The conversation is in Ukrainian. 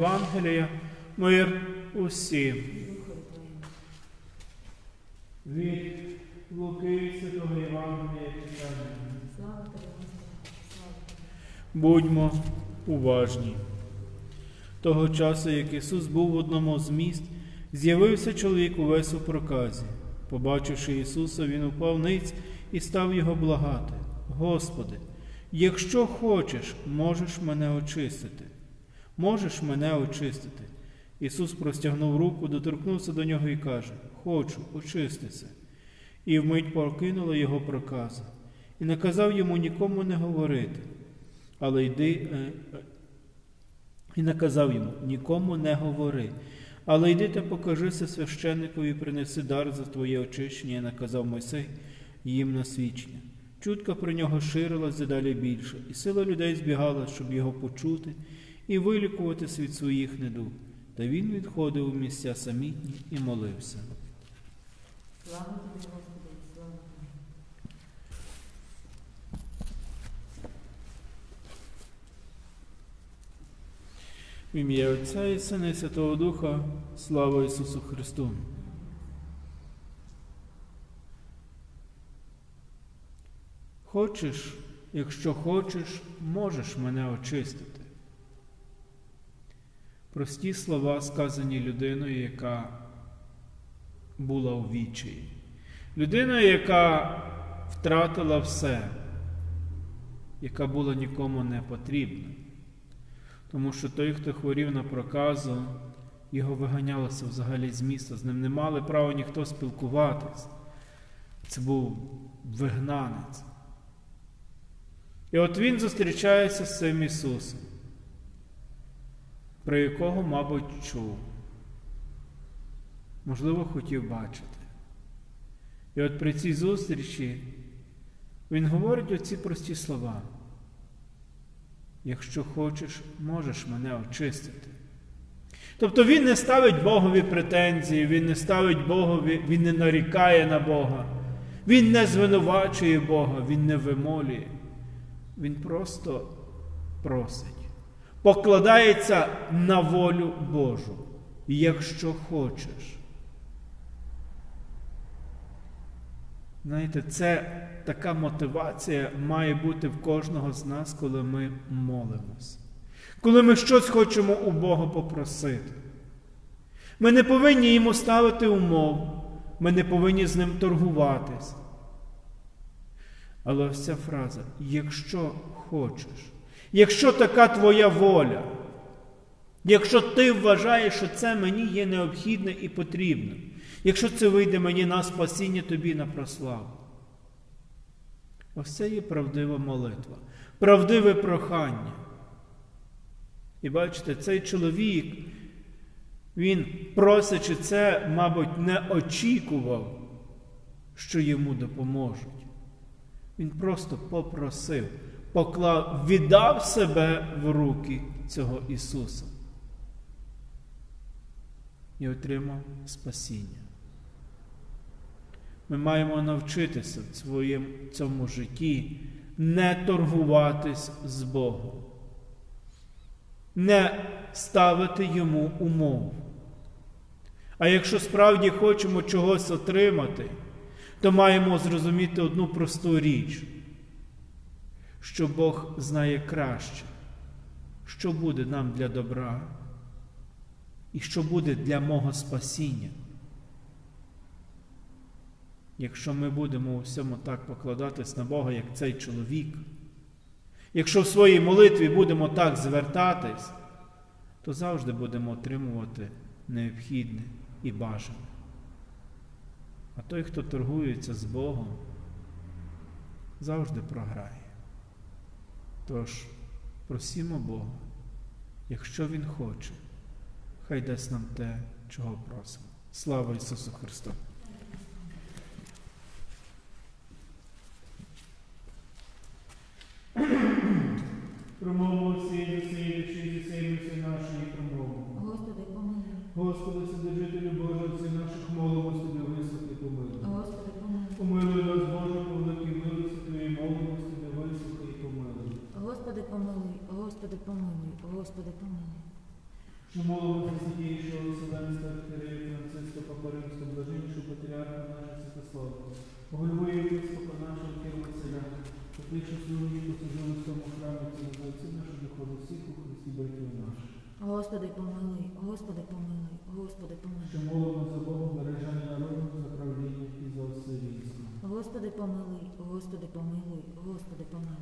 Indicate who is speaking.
Speaker 1: Євангелія, мир усім. Від Луки Святого Євангелія.
Speaker 2: Слава.
Speaker 1: Будьмо уважні. Того часу, як Ісус був в одному з міст, з'явився чоловік увесь у проказі. Побачивши Ісуса, він упав ниць і став його благати. Господи, якщо хочеш, можеш мене очистити. Можеш мене очистити. Ісус простягнув руку, доторкнувся до нього і каже: Хочу, очистися. І вмить покинула його проказа, і наказав йому нікому не говорити. Але йди е, е, і наказав йому: нікому не говори. Але йди та покажися священникові, принеси дар за твоє очищення, наказав Мойсей їм на свідчення. Чутка про нього ширилась дедалі більше, і сила людей збігала, щоб його почути і вилікуватись від своїх недуг. Та він відходив у місця самітні і молився.
Speaker 2: Слава тобі, Господи, слава тобі.
Speaker 1: В ім'я Отця і Сина і Святого Духа, слава Ісусу Христу. Хочеш, якщо хочеш, можеш мене очистити. Прості слова, сказані людиною, яка була у відчаї. Людиною, яка втратила все, яка була нікому не потрібна. Тому що той, хто хворів на проказу, його виганялося взагалі з міста, з ним не мали права ніхто спілкуватись. Це був вигнанець. І от він зустрічається з цим Ісусом, про якого, мабуть, чув, можливо, хотів бачити. І от при цій зустрічі Він говорить оці прості слова. Якщо хочеш, можеш мене очистити. Тобто він не ставить Богові претензії, він не ставить Богові, він не нарікає на Бога, він не звинувачує Бога, він не вимолює. Він просто просить, покладається на волю Божу, якщо хочеш. Знаєте, це така мотивація має бути в кожного з нас, коли ми молимось. Коли ми щось хочемо у Бога попросити. Ми не повинні йому ставити умов, ми не повинні з ним торгуватись. Але ось ця фраза, якщо хочеш, якщо така твоя воля, якщо ти вважаєш, що це мені є необхідне і потрібно, якщо це вийде мені на спасіння тобі на прославу. Ось це є правдива молитва, правдиве прохання. І бачите, цей чоловік, він, просячи це, мабуть, не очікував, що йому допоможуть. Він просто попросив, поклав, віддав себе в руки цього Ісуса і отримав спасіння. Ми маємо навчитися в своєму цьому житті не торгуватись з Богом, не ставити йому умов. А якщо справді хочемо чогось отримати, то маємо зрозуміти одну просту річ, що Бог знає краще, що буде нам для добра і що буде для мого спасіння. Якщо ми будемо у всьому так покладатись на Бога, як цей чоловік, якщо в своїй молитві будемо так звертатись, то завжди будемо отримувати необхідне і бажане. А той, хто торгується з Богом, завжди програє. Тож просімо Бога, якщо Він хоче, хай дасть нам те, чого просимо. Слава Ісусу Христу! Промову душі, до всієї всі нашої промови.
Speaker 2: Господи, помилуй.
Speaker 1: Господи, Вседержителю
Speaker 2: Господи, помилуй. Господи, помилуй. Господи, помилуй.
Speaker 1: Що молимо за святійшого Вселенського архієрея Франциска Папа Римського, блаженнішого патріарха нашого Святослава, голови єпископа нашого Кирила Василя, та тих, що свого віку служили в цьому храмі, за отців наших духовних всіх у Христі братів наших.
Speaker 2: Господи, помилуй, Господи, помилуй, Господи, помилуй.
Speaker 1: Що молимо за Богом бережання народу, за правління і за все військо.
Speaker 2: Господи, помилуй, Господи, помилуй, Господи, помилуй.